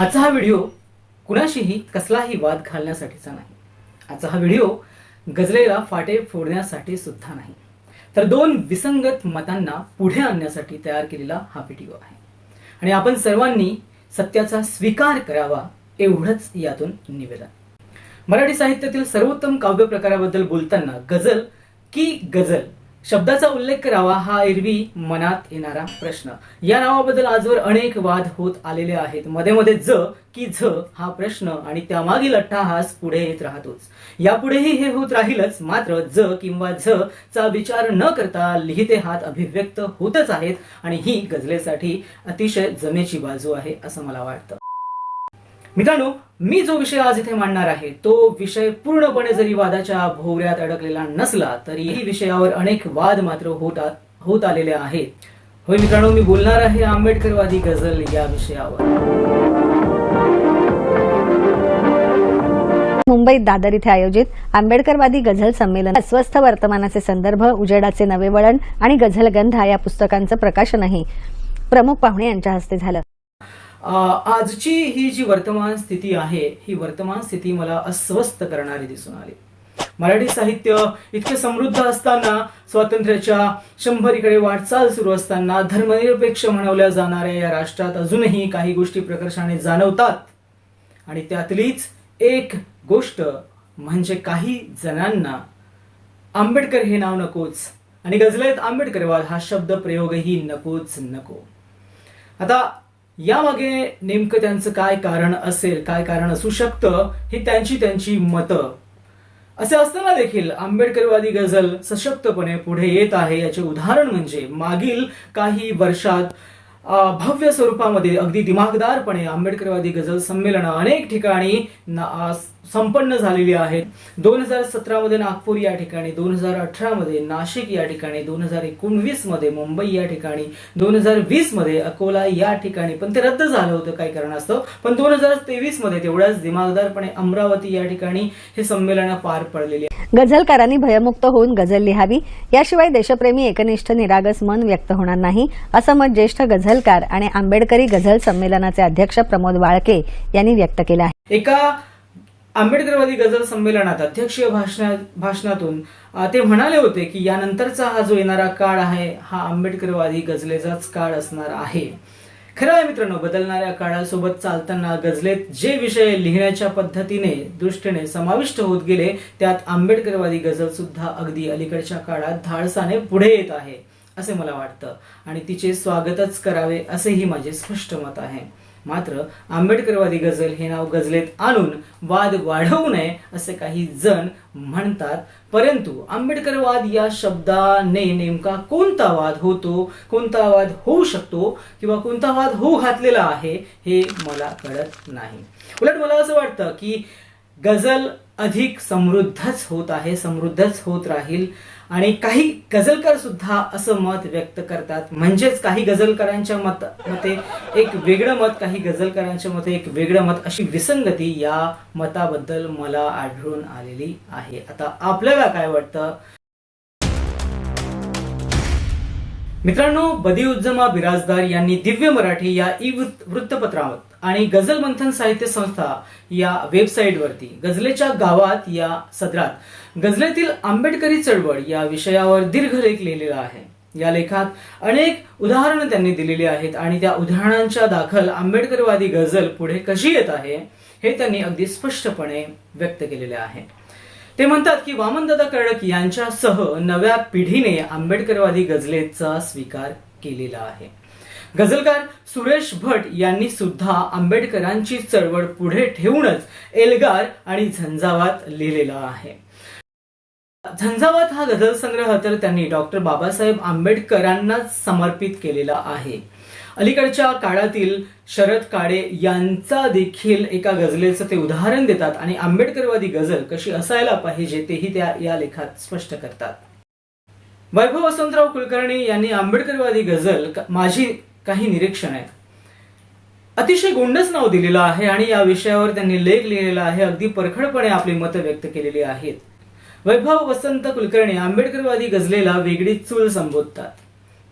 आजचा हा व्हिडिओ कुणाशीही कसलाही वाद घालण्यासाठीचा नाही. आजचा हा व्हिडिओ गजलेला फाटे फोडण्यासाठी सुद्धा नाही. तर दोन विसंगत मतांना पुढे आणण्यासाठी तयार केलेला हा व्हिडिओ आहे. आणि आपण सर्वांनी सत्याचा स्वीकार करावा एवढंच यातून निवेदन. मराठी साहित्यातील सर्वोत्तम काव्य प्रकाराबद्दल बोलताना गझल की गझल? शब्दाचा उल्लेख करावा हा एरवी मनात येणारा प्रश्न. या नावाबद्दल आजवर अनेक वाद होत आलेले आहेत. मध्ये मध्ये ज की झ हा प्रश्न आणि त्यामागील अट्टाहास पुढे येत राहतोच. यापुढेही हे होत राहीलच मात्र ज किंवा झ चा विचार न करता लिहिते हात अभिव्यक्त होतच आहेत आणि ही गझलेसाठी अतिशय जमेची बाजू आहे असं मला वाटतं. मित्रांनो मी जो विषय आज इथे मांडणार आहे तो विषय पूर्णपणे जरी वादाच्या भोवऱ्यात अडकलेला नसला तरीही विषयावर अनेक वाद मात्र होत होत आलेले आहेत. होय मित्रांनो मी बोलणार आहे आंबेडकरवादी गझल या विषयावर. मुंबईत दादर इथे आयोजित आंबेडकरवादी गझल संमेलन अस्वस्थ वर्तमानाचे संदर्भ उजेडाचे नवे वळण आणि गझलगंधा या पुस्तकांचं प्रकाशनही प्रमुख पाहुणे यांच्या हस्ते झालं. आजची ही जी वर्तमान स्थिती आहे ही वर्तमान स्थिती मला अस्वस्थ करणारी दिसून आली. मराठी साहित्य इतके समृद्ध असताना स्वातंत्र्याच्या शंभरीकडे वाटचाल सुरू असताना धर्मनिरपेक्ष म्हणवल्या जाणाऱ्या या राष्ट्रात अजूनही काही गोष्टी प्रकर्षाने जाणवतात. आणि त्यातलीच एक गोष्ट म्हणजे काही जणांना आंबेडकर हे नाव नकोच आणि गजलेत आंबेडकरवाद हा शब्द प्रयोगही नकोच नको. आता यामागे नेमकं त्यांचं काय कारण असेल काय कारण असू शकतं ही त्यांची त्यांची मतं. असे असताना देखील आंबेडकरवादी गझल सशक्तपणे पुढे येत आहे. याचे उदाहरण म्हणजे मागील काही वर्षात भव्य स्वरूपामध्ये अगदी दिमागदारपणे आंबेडकरवादी गझल संमेलनं अनेक ठिकाणी संपन्न झालेली आहेत दोन हजार सतरामध्ये नागपूर या ठिकाणी दोन हजार अठरामध्ये नाशिक या ठिकाणी दोन हजार एकोणवीसमध्ये मुंबई या ठिकाणी दोन हजार वीसमध्ये अकोला या ठिकाणी. पण ते रद्द झालं होतं काही कारणास्तव. पण दोन हजार तेवीसमध्ये तेवढ्याच दिमागदारपणे अमरावती या ठिकाणी हे संमेलनं पार पडलेली गझलकारांनी भयमुक्त होऊन गझल लिहावी. याशिवाय देशप्रेमी एकनिष्ठ निरागस मन व्यक्त होणार नाही असं मत ज्येष्ठ गझलकार आणि आंबेडकरी गझल संमेलनाचे अध्यक्ष प्रमोद वाळके यांनी व्यक्त केलं आहे. एका आंबेडकरवादी गझल संमेलनात अध्यक्षीय भाषणा भाषणातून ते म्हणाले होते की यानंतरचा हा जो येणारा काळ आहे हा आंबेडकरवादी गझलेचाच काळ असणार आहे. खरं आहे मित्रांनो बदलणाऱ्या काळासोबत चालताना गझलेत जे विषय लिहिण्याच्या पद्धतीने दृष्टीने समाविष्ट होत गेले त्यात आंबेडकरवादी गझल सुद्धा अगदी अलीकडच्या काळात धाडसाने पुढे येत आहे. असे मला वाटतं. आणि तिचे स्वागतच करावे असेही माझे स्पष्ट मत आहे. मात्र आंबेडकरवादी गझल हे नाव गझलेत आणून वाद वाढवू नये असे काही जण म्हणतात. परंतु आंबेडकरवाद या शब्दाने नेमका कोणता वाद होतो कोणता वाद होऊ शकतो किंवा कोणता वाद होऊ घातलेला आहे हे मला कळत नाही. उलट मला असं वाटतं की गझल अधिक समृद्धच होत आहे समृद्धच होत राहील. आणि काही गझलकार सुद्धा असं मत व्यक्त करतात. म्हणजेच काही गझलकारांच्या मत मते एक वेगळं मत काही गझलकारांच्या मते एक वेगळं मत अशी विसंगती या मताबद्दल मला आढळून आलेली आहे. आता आपल्याला काय वाटतं? मित्रांनो बदिउज्जमा बिराजदार यांनी दिव्य मराठी या ई वृत्त- वृत्तपत्रावर आणि गझल मंथन साहित्य संस्था या वेबसाईटवरती गझलेच्या गावात या सदरात गझलेतील आंबेडकरी चळवळ या विषयावर दीर्घ लेख लिहिलेला आहे. या लेखात अनेक उदाहरणं त्यांनी दिलेली आहेत आणि त्या उदाहरणांच्या दाखल आंबेडकरवादी गझल पुढे कशी येत आहे हे त्यांनी अगदी स्पष्टपणे व्यक्त केलेले आहे. ते म्हणतात की वामनदादा कर्डक यांच्यासह नव्या पिढीने आंबेडकरवादी गझलेचा स्वीकार केलेला आहे. गझलकार सुरेश भट यांनी सुद्धा आंबेडकरांची चळवळ पुढे ठेवूनच एल्गार आणि झंझावात लिहिलेला आहे. झंझावात हा गझल संग्रह तर त्यांनी डॉक्टर बाबासाहेब आंबेडकरांनाच समर्पित केलेला आहे. अलीकडच्या काळातील शरद काळे यांचा देखील एका गझलेचं ते उदाहरण देतात आणि आंबेडकरवादी गझल कशी असायला पाहिजे तेही त्या या लेखात स्पष्ट करतात. वैभव वसंतराव कुलकर्णी यांनी आंबेडकरवादी गझल माझी काही निरीक्षण आहेत. अतिशय गोंडस नाव दिलेलं आहे आणि या विषयावर त्यांनी लेख लिहिलेला आहे. अगदी परखडपणे आपली मतं व्यक्त केलेली आहेत. वैभव वसंत कुलकर्णी आंबेडकरवादी गझलेला वेगळी चूल संबोधतात.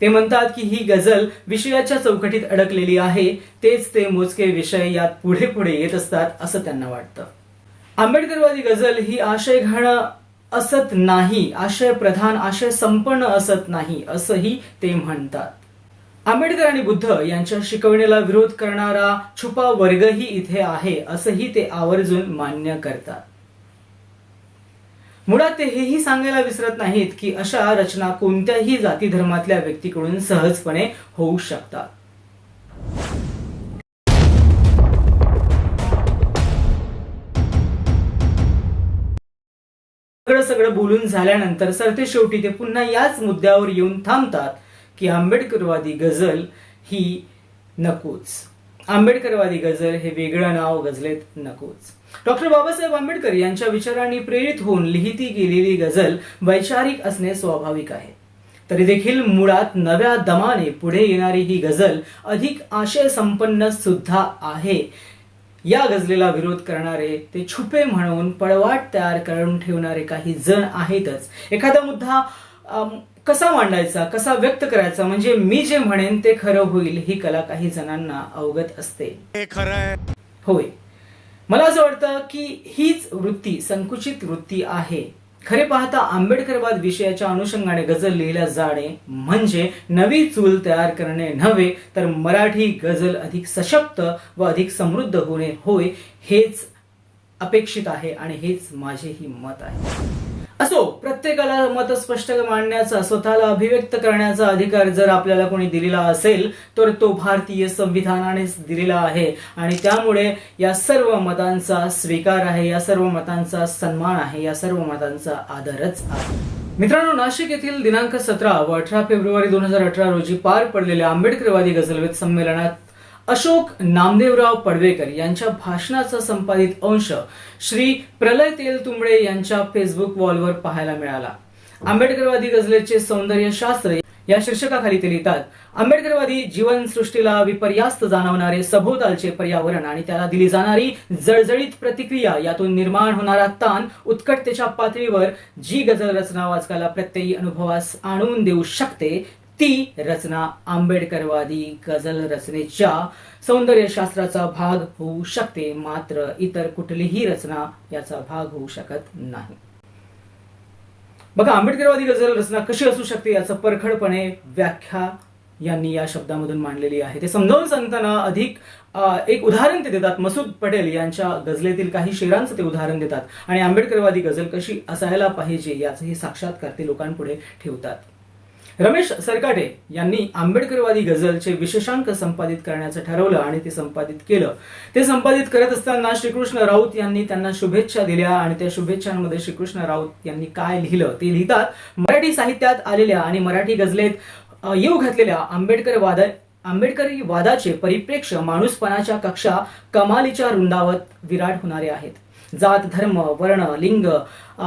ते म्हणतात की ही गझल विषयाच्या चौकटीत अडकलेली आहे तेच ते मोजके विषय यात पुढे पुढे येत असतात असं त्यांना वाटतं. आंबेडकरवादी गझल ही आशय घाण असत नाही आशय प्रधान आशय संपन्न असत नाही असंही ते म्हणतात. आंबेडकर आणि बुद्ध यांच्या शिकवणीला विरोध करणारा छुपा वर्गही इथे आहे असंही ते आवर्जून मान्य करतात. मुळात ते हेही सांगायला विसरत नाहीत की अशा रचना कोणत्याही जाती धर्मातल्या व्यक्तीकडून सहजपणे होऊ शकतात. सगळं सगळं बोलून झाल्यानंतर सरते शेवटी ते पुन्हा याच मुद्द्यावर येऊन थांबतात की आंबेडकरवादी गझल ही नकोच. आंबेडकरवादी गझल हे वेगळं नाव गझलेत नकोच. डॉक्टर बाबासाहेब आंबेडकर यांच्या विचारांनी प्रेरित होऊन लिहिती गेलेली गझल वैचारिक असणे स्वाभाविक आहे. तरी देखील मुळात नव्या दमाने पुढे येणारी ही गझल अधिक आशय संपन्न सुद्धा आहे. या गझलेला विरोध करणारे ते छुपे म्हणून पळवाट तयार करून ठेवणारे काही जण आहेतच. एखादा मुद्दा कसा मांडायचा कसा व्यक्त करायचा म्हणजे मी जे म्हणेन ते खरं होईल ही कला काही जणांना अवगत असते. होय. मला असं वाटतं की हीच वृत्ती संकुचित वृत्ती आहे. खरे पाहता आंबेडकरवाद विषयाच्या अनुषंगाने गझल लिहिल्या जाणे म्हणजे नवी चूल तयार करणे नव्हे तर मराठी गझल अधिक सशक्त व अधिक समृद्ध होणे होय हेच अपेक्षित आहे आणि हेच माझेही मत आहे. असो प्रत्येकाला मत स्पष्ट मांडण्याचा स्वतःला अभिव्यक्त करण्याचा अधिकार जर आपल्याला कोणी दिलेला असेल तर तो भारतीय संविधानानेच दिलेला आहे. आणि त्यामुळे या सर्व मतांचा स्वीकार आहे या सर्व मतांचा सन्मान आहे या सर्व मतांचा आदरच आहे. मित्रांनो नाशिक येथील दिनांक सतरा व अठरा फेब्रुवारी दोन हजार अठरा रोजी पार पडलेल्या आंबेडकरवादी गझलवेद संमेलनात अशोक नामदेवराव पडवेकर यांच्या भाषणाचा संपादित अंश श्री प्रलय तेलतुंबडे यांच्या फेसबुक वॉलवर पाहायला मिळाला. आंबेडकरवादी गझलेचे सौंदर्य शास्त्र या शीर्षकाखाली ते लिहितात आंबेडकरवादी जीवनसृष्टीला विपर्यास्त जाणवणारे सभोवतालचे पर्यावरण आणि त्याला दिली जाणारी जळजळीत प्रतिक्रिया यातून निर्माण होणारा ताण उत्कटतेच्या पातळीवर जी गझल रचना वाचकाला प्रत्ययी अनुभवास आणून देऊ शकते ती रचना आंबेडकरवादी गझल रचनेच्या सौंदर्यशास्त्राचा भाग होऊ शकते. मात्र इतर कुठलीही रचना याचा भाग होऊ शकत नाही. बघा आंबेडकरवादी गझल रचना कशी असू शकते याचं परखडपणे व्याख्या यांनी या शब्दामधून मांडलेली आहे. ते समजावून सांगताना अधिक एक उदाहरण ते देतात. मसूद पटेल यांच्या गझलेतील काही शेरांचं ते उदाहरण देतात. आणि आंबेडकरवादी गझल कशी असायला पाहिजे याचंही साक्षात्कार ते लोकांपुढे ठेवतात. रमेश सरकाटे यांनी आंबेडकरवादी गझलचे विशेषांक संपादित करण्याचं ठरवलं आणि ते संपादित केलं. ते संपादित करत असताना श्रीकृष्ण राऊत यांनी त्यांना शुभेच्छा दिल्या आणि त्या शुभेच्छांमध्ये श्रीकृष्ण राऊत यांनी काय लिहिलं ते लिहितात. मराठी साहित्यात आलेल्या आणि मराठी गझलेत येऊ घातलेल्या आंबेडकर वाद आंबेडकरी वादाचे परिप्रेक्ष्य माणूसपणाच्या कक्षा कमालीच्या रुंदावत विराट होणारे आहेत. जात धर्म वर्ण लिंग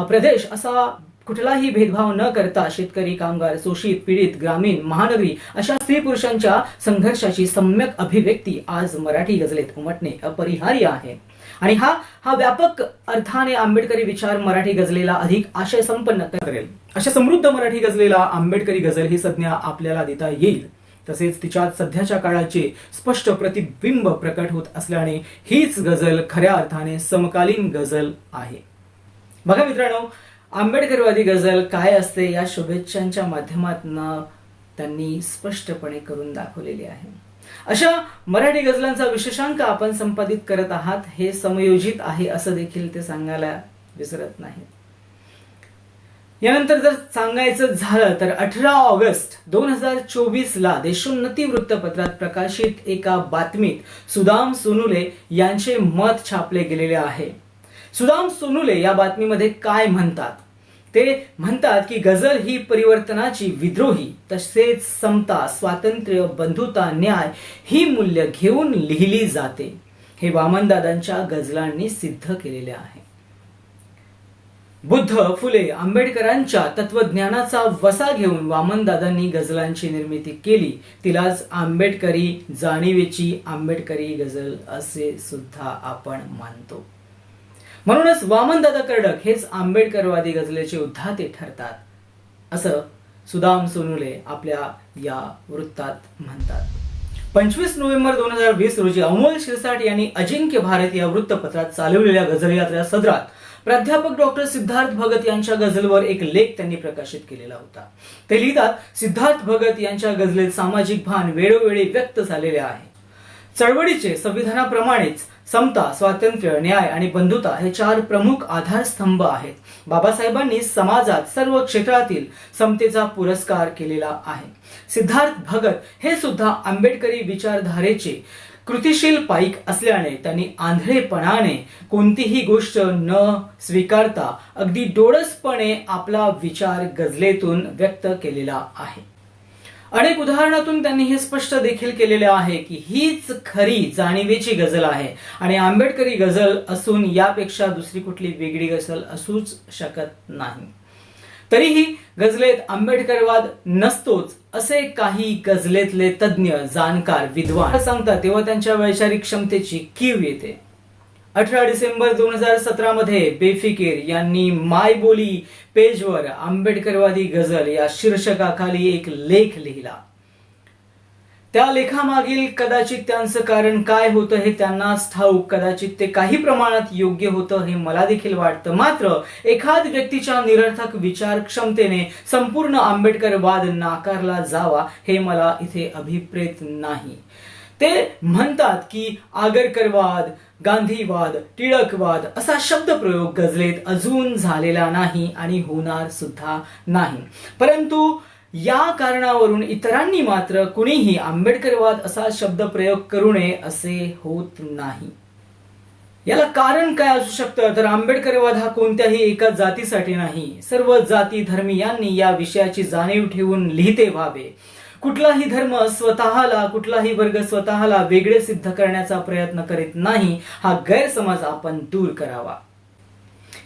प्रदेश असा कुठलाही भेदभाव न करता शेतकरी कामगार शोषित पीडित ग्रामीण महानगरी अशा स्त्री पुरुषांच्या संघर्षाची सम्यक अभिव्यक्ती आज मराठी गजलेत उमटणे अपरिहार्य आहे. आणि हा हा व्यापक अर्थाने आंबेडकरी विचार मराठी गजलेला अधिक आशय संपन्न करेल. अशा समृद्ध मराठी गजलेला आंबेडकरी गजल ही संज्ञा आपल्याला देता येईल. तसेच तिच्यात सध्याच्या काळाचे स्पष्ट प्रतिबिंब प्रकट होत असल्याने हीच गझल खऱ्या अर्थाने समकालीन गझल आहे. बघा मित्रांनो आंबेडकरवादी गझल काय असते या शुभेच्छांच्या माध्यमातून त्यांनी स्पष्टपणे करून दाखवलेली आहे. अशा मराठी गझलांचा विशेषांक आपण संपादित करत आहात हे समयोजित आहे असं देखील ते सांगायला विसरत नाही यानंतर जर सांगायचं झालं तर अठरा ऑगस्ट दोन हजार चोवीस ला देशोन्नती वृत्तपत्रात प्रकाशित एका बातमीत सुदाम सोनुले यांचे मत छापले गेलेले आहे. सुदाम सोनुले या बातमीमध्ये काय म्हणतात? ते म्हणतात की गझल ही परिवर्तनाची विद्रोही तसेच समता स्वातंत्र्य बंधुता न्याय ही मूल्य घेऊन लिहिली जाते. हे वामनदादांच्या गझलांनी सिद्ध केलेले आहे. बुद्ध फुले आंबेडकरांच्या तत्वज्ञानाचा वसा घेऊन वामनदादांनी गझलांची निर्मिती केली. तिलाच आंबेडकरी जाणीवेची आंबेडकरी गझल असे सुद्धा आपण मानतो. म्हणूनच वामनदादा कर्डक हेच आंबेडकरवादी गजलेचे उद्धाते ठरतात असं सुदाम सोनुले आपल्या या वृत्तात म्हणतात. पंचवीस नोव्हेंबर दोन हजार वीस रोजी अमोल शिरसाट यांनी अजिंक्य भारत या वृत्तपत्रात चालवलेल्या गझल यात्रा सदरात प्राध्यापक डॉक्टर सिद्धार्थ भगत यांच्या गझलवर एक लेख त्यांनी प्रकाशित केलेला होता. ते लिहितात सिद्धार्थ भगत यांच्या गझलेत सामाजिक भान वेळोवेळी व्यक्त झालेले आहे. चळवळीचे संविधानाप्रमाणेच समता स्वातंत्र्य न्याय आणि बंधुता हे चार प्रमुख आधारस्तंभ आहेत. बाबासाहेबांनी समाजात सर्व क्षेत्रातील समतेचा पुरस्कार केलेला आहे. सिद्धार्थ भगत हे सुद्धा आंबेडकरी विचारधारेचे कृतिशील पाईक असल्याने त्यांनी आंधळेपणाने कोणतीही गोष्ट न स्वीकारता अगदी डोळसपणे आपला विचार गजलेतून व्यक्त केलेला आहे. अनेक उदाहरणातून त्यांनी हे स्पष्ट देखील केलेले आहे की हीच खरी जाणीवेची गझल आहे. आणि आंबेडकरी गझल असून यापेक्षा दुसरी कुठली वेगळी गझल असूच शकत नाही. तरीही गझलेत आंबेडकरवाद नसतोच असे काही गझलेतले तज्ज्ञ जाणकार विद्वान सांगतात तेव्हा त्यांच्या वैचारिक क्षमतेची कीव येते. अठरा डिसेंबर दोन हजार सतरा मध्ये बेफिकीर यांनी माय बोली पेजवर आंबेडकरवादी गझल या शीर्षकाखाली एक लेख लिहिला. त्या लेखामागील कदाचित त्यांचं कारण काय होतं हे त्यांनाच ठाऊक. कदाचित ते काही प्रमाणात योग्य होतं हे मला देखील वाटतं. मात्र एखाद व्यक्तीच्या निरर्थक विचार क्षमतेने संपूर्ण आंबेडकरवाद नाकारला जावा हे मला इथे अभिप्रेत नाही. ते म्हणतात की आगरकरवाद गांधीवाद टिळकवाद असा शब्दप्रयोग गजलेत अजून झालेला नाही आणि होणार सुद्धा नाही. परंतु या कारणावरून इतरांनी मात्र कुणीही आंबेडकरवाद असा शब्द प्रयोग करू नये असे होत नाही. याला कारण काय असू शकतं? तर आंबेडकरवाद हा कोणत्याही एका जातीसाठी नाही. सर्व जाती धर्मीयांनी या विषयाची जाणीव ठेवून लिहिते व्हावे. कुठलाही धर्म स्वतःला कुठलाही वर्ग स्वतःला वेगळे सिद्ध करण्याचा प्रयत्न करीत नाही हा गैरसमज आपण दूर करावा.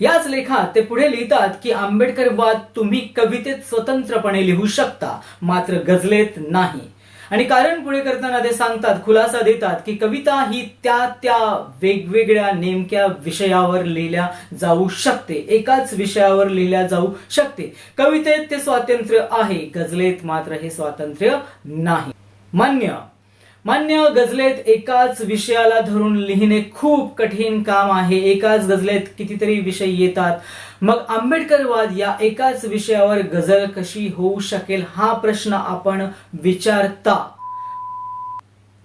याच लेखात ते पुढे लिहितात की आंबेडकरवाद तुम्ही कवितेत स्वतंत्रपणे लिहू शकता मात्र गजलेत नाही. आणि कारण पुढे करताना ते सांगतात खुलासा देतात की कविता ही त्या त्या वेगवेगळ्या नेमक्या विषयावर लिहिल्या जाऊ शकते. एकाच विषयावर लिहिल्या जाऊ शकते. कवितेत ते स्वातंत्र्य आहे गजलेत मात्र हे स्वातंत्र्य नाही. मान्य मान्य गजलेत एकाच विषयाला धरून लिहिणे खूप कठीण काम आहे. एकाच गजलेत कितीतरी विषय येतात. मग आंबेडकरवाद या एकाच विषयावर गझल कशी होऊ शकेल हा प्रश्न आपण विचारता.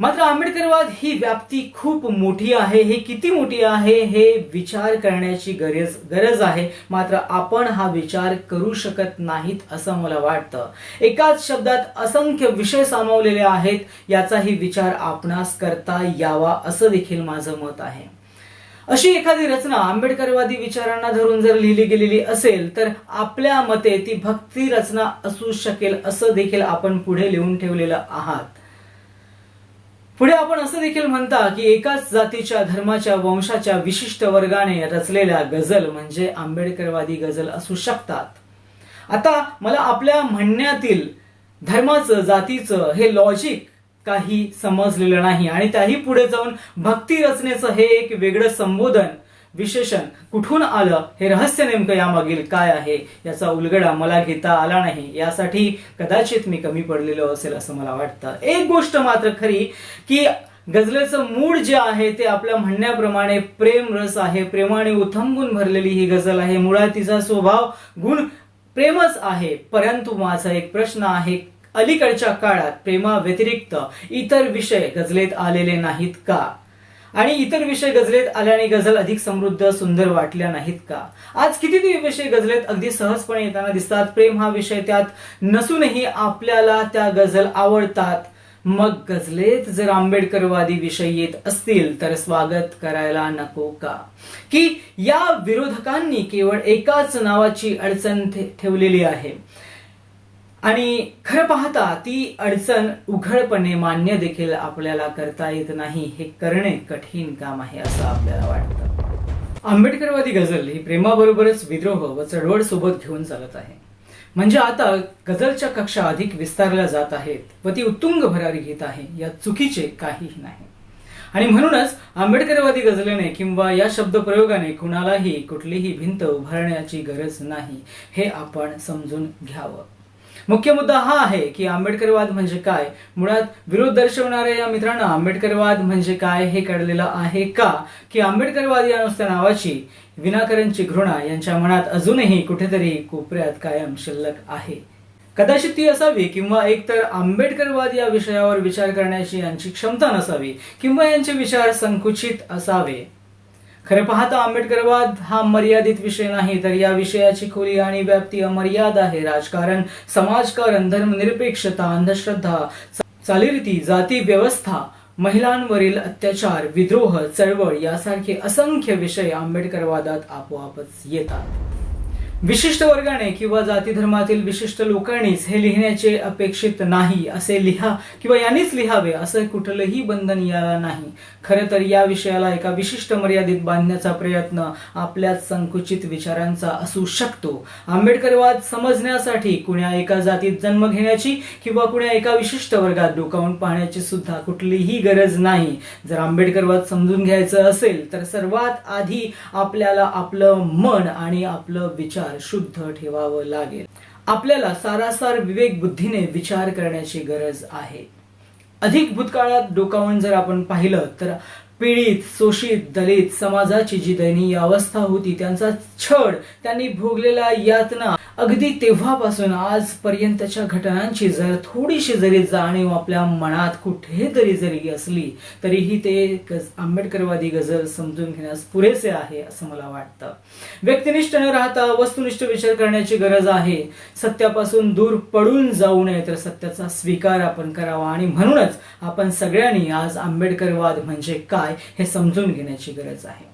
मात्र आंबेडकरवाद ही व्याप्ती खूप मोठी आहे. हे किती मोठी आहे हे विचार करण्याची गरज गरज आहे. मात्र आपण हा विचार करू शकत नाहीत असं मला वाटतं. एकाच शब्दात असंख्य विषय सामावलेले आहेत. याचाही विचार आपणास करता यावा असं देखील माझं मत आहे. अशी एखादी रचना आंबेडकरवादी विचारांना धरून जर लिहिली गेलेली असेल तर आपल्या मते ती भक्ती रचना असू शकेल असं देखील आपण पुढे लिहून ठेवलेलं आहात. पुढे आपण असं देखील म्हणता की एकाच जातीच्या धर्माच्या वंशाच्या विशिष्ट वर्गाने रचलेल्या गझल म्हणजे आंबेडकरवादी गझल असू शकतात. आता मला आपल्या म्हणण्यातील धर्माचं जातीचं हे लॉजिक काही समजलेलं नाही आणि त्याही पुढे जाऊन भक्ती रचनेचं हे एक वेगळं संबोधन विशेषण. कुठून आलं? हे रहस्य नेमकं यामागील काय आहे? याचा उलगडा मला घेता आला नाही. यासाठी कदाचित मी कमी पडलेलो असेल असं मला वाटतं. एक गोष्ट मात्र खरी की गझलेचं मूळ जे आहे ते आपल्या म्हणण्याप्रमाणे प्रेम रस आहे. प्रेमाने उथंबून भरलेली ही गझल आहे. मुळात तिचा स्वभाव गुण प्रेमच आहे. परंतु माझा एक प्रश्न आहे अलीकडच्या काळात प्रेमा व्यतिरिक्त इतर विषय गझलेत आलेले नाहीत का? आणि इतर विषय गजलेत आल्याने गझल अधिक समृद्ध सुंदर वाटल्या नाहीत का? आज कितीतरी विषय गजलेत अगदी सहजपणे येताना दिसतात. प्रेम हा विषय त्यात नसूनही आपल्याला त्या गझल आवडतात. मग गजलेत जर आंबेडकरवादी विषय येत असतील तर स्वागत करायला नको का? की या विरोधकांनी केवळ एकाच नावाची अडचण ठेवलेली आहे. आणि खरं पाहता ती अडचण उघडपणे मान्य देखील आपल्याला करता येत नाही. हे करणे कठीण काम आहे असं आपल्याला वाटतं. आंबेडकरवादी गझल ही प्रेमाबरोबरच विद्रोह व चळवळ सोबत घेऊन चालत आहे. म्हणजे आता गझलच्या कक्षा अधिक विस्तारल्या जात आहेत व ती उत्तुंग भरारी घेत आहे या चुकीचे काहीही नाही. आणि म्हणूनच आंबेडकरवादी गझलेने किंवा या शब्दप्रयोगाने कुणालाही कुठलीही भिंत उभारण्याची गरज नाही हे आपण समजून घ्यावं. मुख्य मुद्दा हा आहे की आंबेडकरवाद म्हणजे काय? मुळात विरोध दर्शवणाऱ्या या मित्रांना आंबेडकरवाद म्हणजे काय हे कळलेलं आहे का? की आंबेडकरवाद या नुसत्या नावाची विनाकारणची घृणा यांच्या मनात अजूनही कुठेतरी कोपऱ्यात कायम शिल्लक आहे. कदाचित ती असावी किंवा एकतर आंबेडकरवाद या विषयावर विचार करण्याची यांची क्षमता नसावी किंवा यांचे विचार संकुचित असावे. खरं पाहता आंबेडकरवाद हा मर्यादित विषय नाही तर या विषयाची खोली आणि व्याप्ती अमर्याद आहे. राजकारण समाजकारण धर्मनिरपेक्षता अंधश्रद्धा चालीरीती जाती व्यवस्था महिलांवरील अत्याचार विद्रोह चळवळ यासारखे असंख्य विषय आंबेडकरवादात आपोआपच येतात. विशिष्ट वर्गाने किंवा जाती धर्मातील विशिष्ट लोकांनीच हे लिहिण्याचे अपेक्षित नाही असे लिहा किंवा यांनीच लिहावे असं कुठलंही बंधन याला नाही. खरं तर या विषयाला एका विशिष्ट मर्यादित बांधण्याचा प्रयत्न आपल्या संकुचित विचारांचा असू शकतो. आंबेडकरवाद समजण्यासाठी कुण्या एका जातीत जन्म घेण्याची किंवा कुण्या एका विशिष्ट वर्गात डोकावून पाहण्याची सुद्धा कुठलीही गरज नाही. जर आंबेडकरवाद समजून घ्यायचं असेल तर सर्वात आधी आपल्याला आपलं मन आणि आपलं विचार शुद्ध ठेवावं लागेल. आपल्याला सारासार विवेक बुद्धीने विचार करण्याची गरज आहे. अधिक भूतकाळात डोकावून जर आपण पाहिलं तर पीडित शोषित दलित समाजाची जी दयनीय अवस्था होती त्यांचा छळ त्यांनी भोगलेला यातना अगदी तेव्हापासून आजपर्यंतच्या घटनांची जर थोडीशी जरी जाणीव आपल्या मनात कुठेतरी जरी असली तरीही ते गज- आंबेडकरवादी गझल समजून घेण्यास पुरेसे आहे असं मला वाटतं. व्यक्तिनिष्ठ न राहता वस्तुनिष्ठ विचार करण्याची गरज आहे. सत्यापासून दूर पडून जाऊ नये तर सत्याचा स्वीकार आपण करावा आणि म्हणूनच आपण सगळ्यांनी आज आंबेडकरवाद म्हणजे काय काय हे समजून घेण्याची गरज आहे.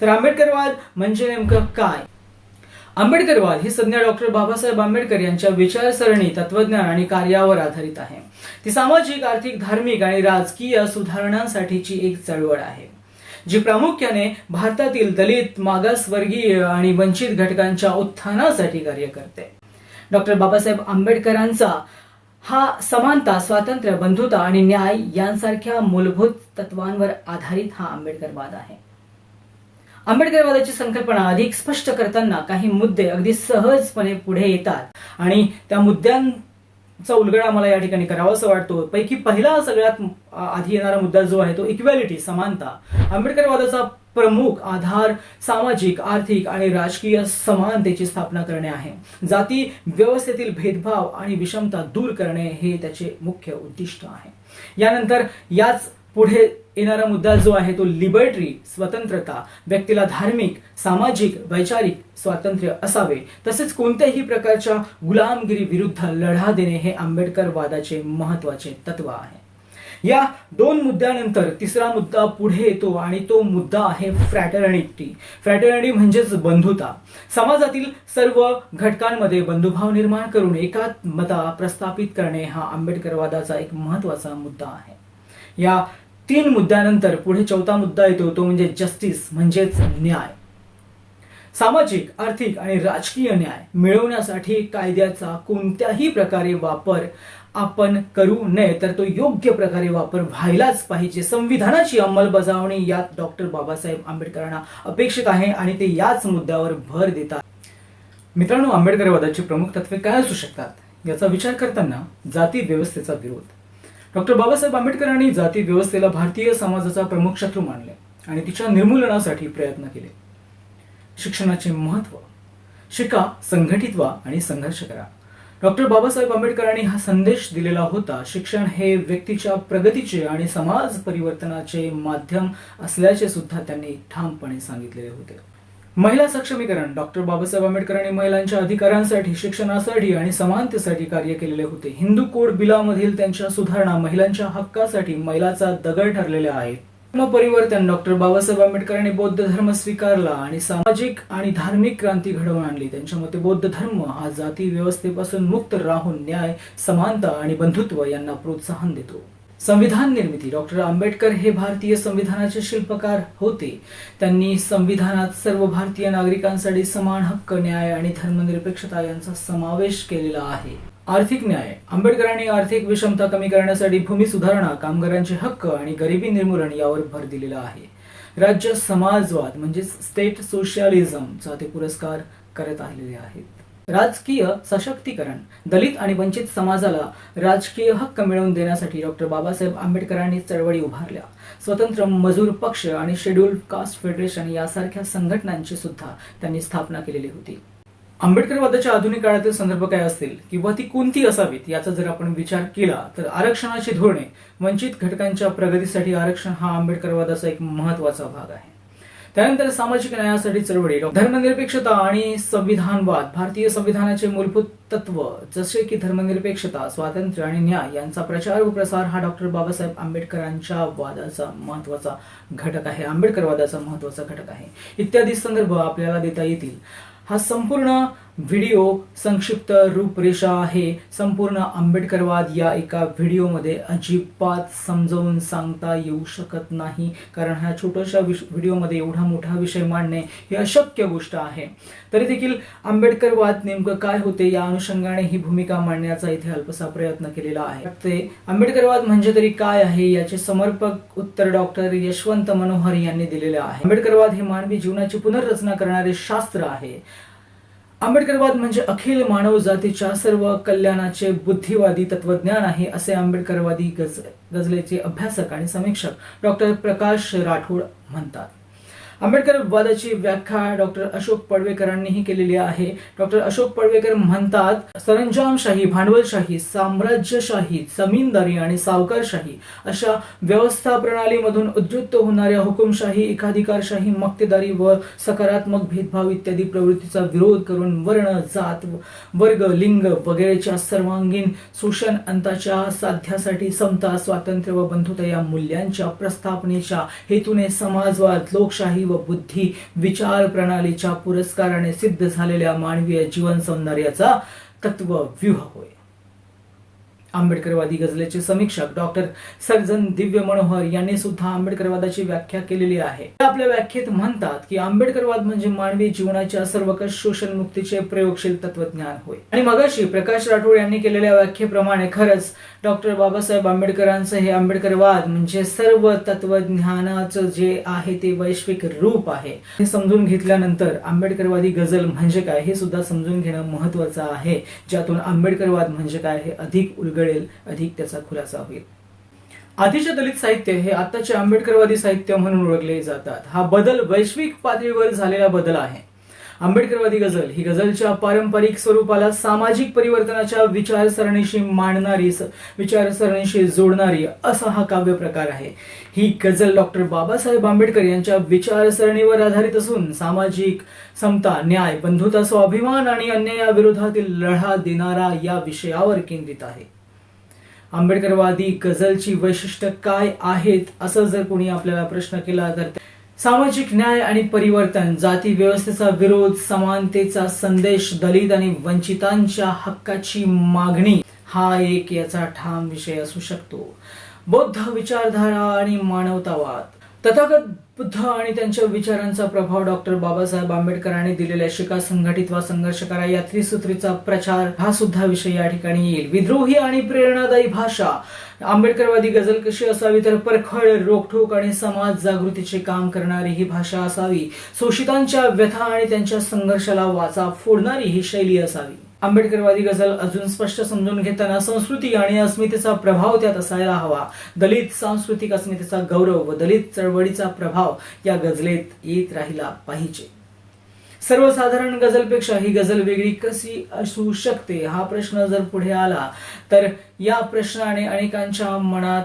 तर आंबेडकरवाद म्हणजे नेमकं काय? आंबेडकरवाद ही संज्ञा डॉक्टर बाबासाहेब आंबेडकर यांच्या विचारसरणी तत्वज्ञान आणि कार्यावर आधारित आहे. ती सामाजिक आर्थिक धार्मिक आणि राजकीय सुधारणांसाठीची एक चळवळ आहे जी प्रामुख्याने भारतातील दलित मागासवर्गीय आणि वंचित घटकांच्या उत्थानासाठी कार्य करते. डॉक्टर बाबासाहेब आंबेडकरांचा हा समानता स्वातंत्र्य बंधुता आणि न्याय यांसारख्या मूलभूत तत्वांवर आधारित हा आंबेडकरवाद आहे. आंबेडकरवादाची संकल्पना अधिक स्पष्ट करताना काही मुद्दे अगदी सहजपणे पुढे येतात आणि त्या मुद्द्यांचा उलगडा मला या ठिकाणी करावासा वाटतो. पैकी पहिला सगळ्यात आधी येणारा मुद्दा जो आहे तो इक्वॅलिटी समानता. आंबेडकरवादाचा प्रमुख आधार सामाजिक आर्थिक आणि राजकीय समानतेची स्थापना करणे आहे. जाती व्यवस्थेतील भेदभाव आणि विषमता दूर करणे हे त्याचे मुख्य उद्दिष्ट आहे. यानंतर याच पुढे येणारा मुद्दा जो आहे तो लिबर्टरी स्वतंत्रता व्यक्तीला धार्मिक सामाजिक वैचारिक स्वातंत्र्य असावे तसेच कोणत्याही प्रकारच्या गुलामगिरी विरुद्ध लढा देणे हे आंबेडकर वादाचे महत्त्वाचे तत्व आहे. या दोन मुद्द्यानंतर तिसरा मुद्दा पुढे येतो आणि तो मुद्दा आहे फ्रॅटर्निटी. फ्रॅटर्निटी म्हणजेच बंधुता. समाजातील सर्व घटकांमध्ये बंधुभाव निर्माण करून एकात्मता प्रस्थापित करणे हा आंबेडकरवादाचा एक महत्त्वाचा मुद्दा आहे. या तीन मुद्द्यानंतर पुढे चौथा मुद्दा येतो तो म्हणजे जस्टिस म्हणजेच न्याय. सामाजिक आर्थिक आणि राजकीय न्याय मिळवण्यासाठी कायद्याचा कोणत्याही प्रकारे वापर आपण करू नये तर तो योग्य प्रकारे वापर व्हायलाच पाहिजे. संविधानाची अंमलबजावणी यात डॉक्टर बाबासाहेब आंबेडकरांना अपेक्षित आहे आणि ते याच मुद्द्यावर भर देतात. मित्रांनो आंबेडकरवादाची प्रमुख तत्वे काय असू शकतात? याचा विचार करताना जाती व्यवस्थेचा विरोध. डॉक्टर बाबासाहेब आंबेडकरांनी जाती व्यवस्थेला भारतीय समाजाचा प्रमुख शत्रू मानले आणि तिच्या निर्मूलनासाठी प्रयत्न केले. शिक्षणाचे महत्त्व. शिका संघटित व्हा आणि संघर्ष करा. डॉक्टर बाबासाहेब आंबेडकरांनी हा संदेश दिलेला होता. शिक्षण हे व्यक्तीच्या प्रगतीचे आणि समाज परिवर्तनाचे माध्यम असल्याचे सुद्धा त्यांनी ठामपणे सांगितलेले होते. महिला सक्षमीकरण डॉक्टर बाबासाहेब आंबेडकरांनी महिलांच्या अधिकारांसाठी शिक्षणासाठी आणि समानतेसाठी कार्य केलेले होते. हिंदू कोड बिलामधील त्यांच्या सुधारणा महिलांच्या हक्कासाठी मैलाचा दगड ठरलेल्या आहेत. परिवर्तन डॉक्टर बाबासाहेब आंबेडकरांनी बौद्ध धर्म स्वीकारला आणि सामाजिक आणि धार्मिक क्रांती घडवून आणली. त्यांच्या मते बौद्ध धर्म हा जाती व्यवस्थेपासून मुक्त राहून न्याय समानता आणि बंधुत्व यांना प्रोत्साहन देतो. संविधान निर्मिती. डॉक्टर आंबेडकर हे भारतीय संविधानाचे शिल्पकार होते. त्यांनी संविधानात सर्व भारतीय नागरिकांसाठी समान हक्क न्याय आणि धर्मनिरपेक्षता यांचा समावेश केलेला आहे. आर्थिक न्याय. आंबेडकरांनी आर्थिक विषमता कमी करण्यासाठी भूमी सुधारणा कामगारांचे हक्क आणि गरिबी निर्मूलन यावर भर दिलेला आहे. राज्य समाजवाद म्हणजेच स्टेट सोशलिझमचा ते पुरस्कार करत आलेले आहेत. राजकीय सशक्तीकरण दलित आणि वंचित समाजाला राजकीय हक्क मिळवून देण्यासाठी डॉक्टर बाबासाहेब आंबेडकरांनी चळवळी उभारल्या. स्वतंत्र मजूर पक्ष आणि शेड्यूल्ड कास्ट फेडरेशन यासारख्या संघटनांची सुद्धा त्यांनी स्थापना केलेली होती. आंबेडकरवादाच्या आधुनिक काळातील संदर्भ काय असतील किंवा ती कोणती असावीत याचा जर आपण विचार केला तर आरक्षणाची धोरणे वंचित घटकांच्या प्रगतीसाठी आरक्षण हा आंबेडकरवादाचा एक महत्त्वाचा भाग आहे. त्यानंतर सामाजिक न्यायासाठी चळवळी धर्मनिरपेक्षता आणि संविधानवाद भारतीय संविधानाचे मूलभूत तत्व जसे की धर्मनिरपेक्षता स्वातंत्र्य आणि न्याय यांचा प्रचार व प्रसार हा डॉक्टर बाबासाहेब आंबेडकरांच्या वादाचा महत्त्वाचा घटक आहे आंबेडकरवादाचा महत्त्वाचा घटक आहे. इत्यादी संदर्भ आपल्याला देता येतील. हा संपूर्ण व्हिडिओ संक्षिप्त रूपरेषा आहे. संपूर्ण आंबेडकरवाद या एका व्हिडिओमध्ये अजिबात समजावून सांगता येऊ शकत नाही. कारण ह्या छोट्याशा विश- व्हिडिओमध्ये एवढा मोठा विषय मांडणे ही अशक्य गोष्ट आहे. तरी देखील आंबेडकरवाद नेमकं काय होते या अनुषंगाने ही भूमिका मांडण्याचा इथे अल्पसा प्रयत्न केलेला आहे. ते आंबेडकरवाद म्हणजे तरी काय आहे याचे समर्पक उत्तर डॉक्टर यशवंत मनोहर यांनी दिलेले आहे. आंबेडकरवाद हे मानवी जीवनाची पुनर्रचना करणारे शास्त्र आहे. आंबेडकरवाद म्हणजे अखिल मानव जातीच्या सर्व कल्याणाचे बुद्धिवादी तत्वज्ञान आहे असे आंबेडकरवादी गज गजलेचे अभ्यासक आणि समीक्षक डॉक्टर प्रकाश राठोड म्हणतात. आंबेडकर वादाची व्याख्या डॉक्टर अशोक पडवेकरांनीही केलेली आहे. डॉक्टर अशोक पडवेकर म्हणतात सरंजामशाही भांडवलशाही साम्राज्यशाही जमीनदारी आणि सावकारशाही अशा व्यवस्था प्रणालीमधून उद्युक्त होणाऱ्या हुकुमशाही एकाधिकारशाही मक्तेदारी व सकारात्मक भेदभाव इत्यादी प्रवृत्तीचा विरोध करून वर्ण जात वर्ग लिंग वगैरेच्या सर्वांगीण शोषण अंताच्या साध्यासाठी समता स्वातंत्र्य व बंधुता या मूल्यांच्या प्रस्थापनेच्या हेतूने समाजवाद लोकशाही व बुद्धी विचार प्रणालीच्या पुरस्काराने सिद्ध झालेल्या मानवीय जीवन सौंदर्याचा तत्व व्यूह होय. आंबेडकरवादी गझलेचे समीक्षक डॉक्टर सर्जन दिव्य मनोहर यांनी सुद्धा आंबेडकरवादाची व्याख्या केलेली आहे. आपल्या व्याख्येत म्हणतात की आंबेडकरवाद म्हणजे मानवी जीवनाच्या सर्वकष शोषण मुक्तीचे प्रयोगशील तत्वज्ञान होय. आणि मगाशी प्रकाश राठोड यांनी केलेल्या व्याख्येप्रमाणे खरंच डॉक्टर बाबासाहेब आंबेडकरांचं हे आंबेडकरवाद म्हणजे सर्व तत्वज्ञानाचं जे आहे ते वैश्विक रूप आहे. हे समजून घेतल्यानंतर आंबेडकरवादी गझल म्हणजे काय हे सुद्धा समजून घेणं महत्वाचं आहे. ज्यातून आंबेडकरवाद म्हणजे काय हे अधिक उलगड उलगडेल अधिक त्याचा खुलासा होईल. आधीचे दलित साहित्य हे आताचे आंबेडकरवादी साहित्य म्हणून ओळखले जातात. हा बदल वैश्विक पातळीवर झालेला बदल आहे. आंबेडकरवादी गझल ही गझलच्या पारंपरिक स्वरूपाला सामाजिक परिवर्तनाच्या विचारसरणीशी मांडणारी विचारसरणीशी जोडणारी असा हा काव्य प्रकार आहे. ही गझल डॉक्टर बाबासाहेब आंबेडकर यांच्या विचारसरणीवर आधारित असून सामाजिक समता न्याय बंधुता स्वाभिमान आणि अन्यायाविरोधातील लढा देणारा या विषयावर केंद्रित आहे. आंबेडकरवादी गझलची वैशिष्ट्य काय आहेत असं जर कोणी आपल्याला प्रश्न केला तर सामाजिक न्याय आणि परिवर्तन जाती व्यवस्थेचा विरोध समानतेचा संदेश दलित आणि वंचितांच्या हक्काची मागणी हा एक याचा ठाम विषय असू शकतो. बौद्ध विचारधारा आणि मानवतावाद. तथागत बुद्ध आणि त्यांच्या विचारांचा प्रभाव डॉक्टर बाबासाहेब आंबेडकरांनी दिलेल्या शिका संघटित वा संघर्ष करा या त्रिसूत्रीचा प्रचार हा सुद्धा विषय या ठिकाणी येईल. विद्रोही आणि प्रेरणादायी भाषा. आंबेडकरवादी गझल कशी असावी तर परखड रोखोक आणि समाज जागृतीचे काम करणारी ही भाषा असावी. शोषितांच्या व्यथा आणि त्यांच्या संघर्षाला वाचा फोडणारी ही शैली असावी. आंबेडकरवादी गझल अजून स्पष्ट समजून घेताना संस्कृती आणि अस्मितेचा प्रभाव त्यात असायला हवा. दलित सांस्कृतिक अस्मितेचा गौरव व दलित चळवळीचा प्रभाव या गझलेत येत राहिला पाहिजे. सर्वसाधारण गझलपेक्षा ही गझल वेगळी कशी असू शकते? हा प्रश्न जर पुढे आला तर या प्रश्नाने अनेकांच्या मनात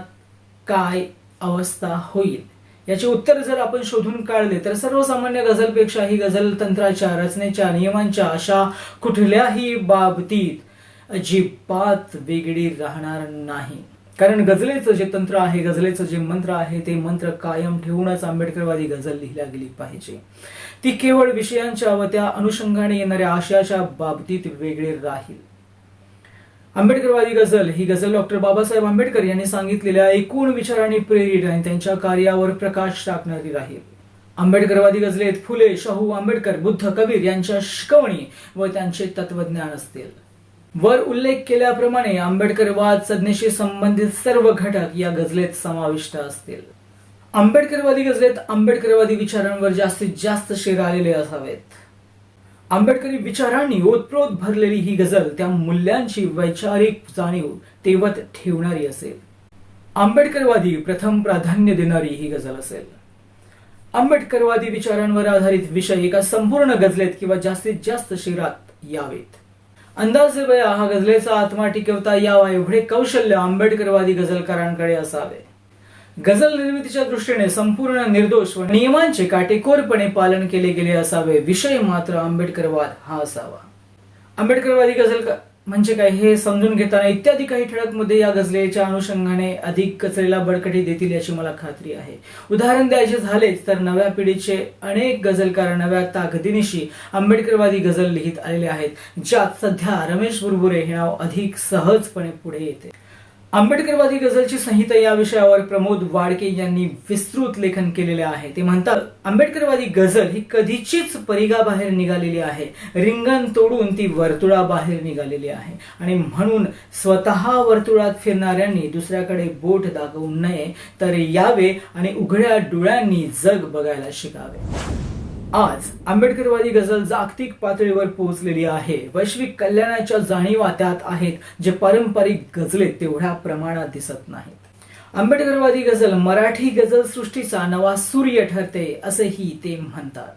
काय अवस्था होईल? याचे उत्तर जर आपण शोधून काढले तर सर्वसामान्य गझलपेक्षा ही गझल तंत्राच्या रचनेच्या नियमांच्या अशा कुठल्याही बाबतीत अजिबात वेगळी राहणार नाही. कारण गझलेचं जे तंत्र आहे गझलेचं जे मंत्र आहे ते मंत्र कायम ठेवूनच आंबेडकरवादी गझल लिहिल्या गेली पाहिजे. ती केवळ विषयांच्या व त्या अनुषंगाने येणाऱ्या आशयाच्या बाबतीत वेगळी राहील. आंबेडकरवादी गझल ही गझल डॉक्टर बाबासाहेब आंबेडकर यांनी सांगितलेल्या एकूण विचाराने प्रेरित आणि त्यांच्या कार्यावर प्रकाश टाकणारी राहील आंबेडकरवादी गझलेत फुले शाहू आंबेडकर बुद्ध कबीर यांच्या शिकवणी व त्यांचे तत्वज्ञान असतील. वर उल्लेख केल्याप्रमाणे आंबेडकरवाद संज्ञेशी संबंधित सर्व घटक या गझलेत समाविष्ट असतील. आंबेडकरवादी गझलेत आंबेडकरवादी विचारांवर जास्तीत जास्त शेर आलेले असावेत. आंबेडकरी विचारांनी ओतप्रोत भरलेली ही गझल त्या मूल्यांची वैचारिक जाणीव तेवत ठेवणारी असेल. आंबेडकरवादी प्रथम प्राधान्य देणारी ही गझल असेल. आंबेडकरवादी विचारांवर आधारित विषय एका संपूर्ण गझलेत किंवा जास्तीत जास्त शिरात यावेत. अंदाजे वया हा गझलेचा आत्मा टिकवता यावा एवढे कौशल्य आंबेडकरवादी गझलकारांकडे असावे. गझल निर्मितीच्या दृष्टीने संपूर्ण निर्दोष व नियमांचे काटेकोरपणे पालन केले गेले असावे. विषय मात्र आंबेडकरवाद हा असावा. आंबेडकरवादी गझल का- म्हणजे काय हे समजून घेताना इत्यादी काही ठळक मुद्दे या गझलेच्या अनुषंगाने अधिक कचरेला बळकटी देतील याची मला खात्री आहे. उदाहरण द्यायचे झालेच तर नव्या पिढीचे अनेक गझलकार नव्या ताकदीनिशी आंबेडकरवादी गझल लिहित आलेले आहेत. ज्यात सध्या रमेश बुरबुरे हे नाव अधिक सहजपणे पुढे येते. आंबेडकरवादी गझलची संहिता या विषयावर प्रमोद वाडके यांनी विस्तृत लेखन केलेले आहे. ते म्हणतात आंबेडकरवादी गझल ही कधीचीच परिघाबाहेर निघालेली आहे. रिंगण तोडून ती वर्तुळाबाहेर निघालेली आहे. आणि म्हणून स्वतः वर्तुळात फिरणाऱ्यांनी दुसऱ्याकडे बोट दाखवू नये तर यावे आणि उघड्या डोळ्यांनी जग बघायला शिकावे. आज आंबेडकरवादी गझल जागतिक पातळीवर पोहोचलेली आहे. वैश्विक कल्याणाच्या जाणीवा त्यात आहेत जे पारंपरिक गझलेत तेवढ्या प्रमाणात दिसत नाहीत. आंबेडकरवादी गझल मराठी गझल सृष्टीचा नवा सूर्य ठरते असेही ते म्हणतात.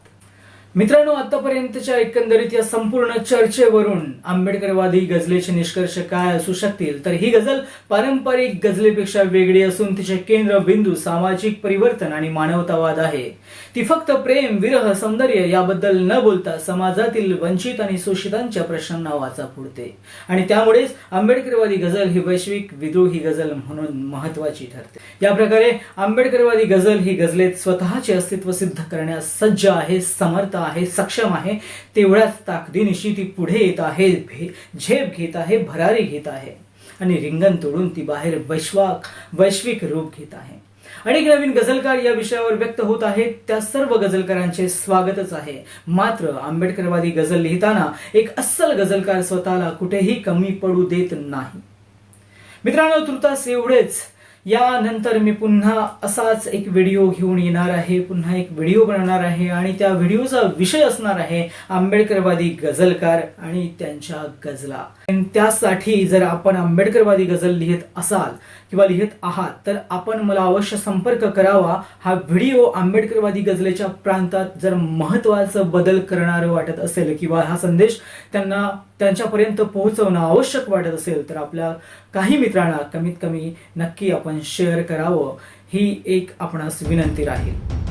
मित्रांनो आतापर्यंतच्या एकंदरीत या संपूर्ण चर्चेवरून आंबेडकरवादी गझलेचे निष्कर्ष काय असू शकतील? तर ही गझल पारंपरिक गझलेपेक्षा वेगळी असून तिचे केंद्रबिंदू सामाजिक परिवर्तन आणि मानवतावाद आहे. ती फक्त प्रेम विरह सौंदर्य याबद्दल न बोलता समाजातील वंचित आणि शोषितांच्या प्रश्नांना वाचा पुरते. आणि त्यामुळेच आंबेडकरवादी गझल ही वैश्विक विद्रोही गझल म्हणून महत्वाची ठरते. या प्रकारे आंबेडकरवादी गझल ही गझलेत स्वतःचे अस्तित्व सिद्ध करण्यास सज्ज आहे समर्थ आहे सक्षम आहे. तेवढ्याच ताकदीनिशी ती पुढे येत आहे झेप घेत आहे भरारी घेत आहे. आणि रिंगण तोडून ती बाहेर वैश्वाक वैश्विक रूप घेत आहे. अनेक नवीन गझलकार या विषयावर व्यक्त होत आहेत. त्या सर्व गझलकारांचे स्वागतच आहे. मात्र आंबेडकरवादी गझल लिहिताना एक अस्सल गझलकार स्वतःला कुठेही कमी पडू देत नाही. मित्रांनो तुर्तास एवढेच. यानंतर मी पुन्हा असाच एक व्हिडिओ घेऊन येणार आहे. पुन्हा एक व्हिडिओ बनवणार आहे आणि त्या व्हिडिओचा विषय असणार आहे आंबेडकरवादी गझलकार आणि त्यांच्या गझला. आणि त्यासाठी जर आपण आंबेडकरवादी गझल लिहित असाल किंवा लिहित आहात तर आपण मला अवश्य संपर्क करावा. हा व्हिडिओ आंबेडकरवादी गझलेच्या प्रांतात जर महत्वाचं बदल करणारं वाटत असेल किंवा हा संदेश त्यांना त्यांच्यापर्यंत पोहोचवणं आवश्यक वाटत असेल तर आपल्या काही मित्रांना कमीत कमी नक्की आपण शेअर करावं. ही एक आपणास विनंती राहील.